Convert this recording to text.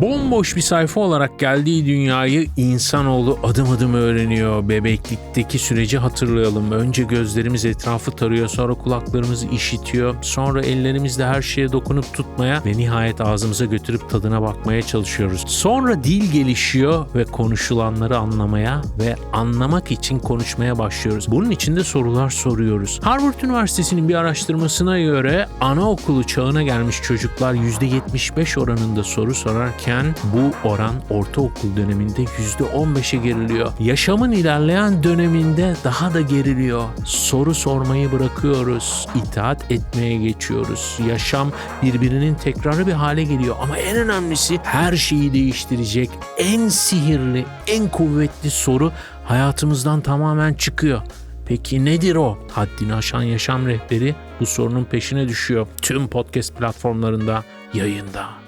Bomboş bir sayfa olarak geldiği dünyayı insanoğlu adım adım öğreniyor. Bebeklikteki süreci hatırlayalım. Önce gözlerimiz etrafı tarıyor, sonra kulaklarımız işitiyor, sonra ellerimizle her şeye dokunup tutmaya ve nihayet ağzımıza götürüp tadına bakmaya çalışıyoruz. Sonra dil gelişiyor ve konuşulanları anlamaya ve anlamak için konuşmaya başlıyoruz. Bunun için de sorular soruyoruz. Harvard Üniversitesi'nin bir araştırmasına göre anaokulu çağına gelmiş çocuklar %75 oranında soru sorarken bu oran ortaokul döneminde %15'e geriliyor. Yaşamın ilerleyen döneminde daha da geriliyor. Soru sormayı bırakıyoruz. itaat etmeye geçiyoruz. Yaşam birbirinin tekrarı bir hale geliyor ama en önemlisi her şeyi değiştirecek en sihirli, en kuvvetli soru hayatımızdan tamamen çıkıyor. Peki nedir o? Haddini aşan yaşam rehberi bu sorunun peşine düşüyor. Tüm podcast platformlarında yayında.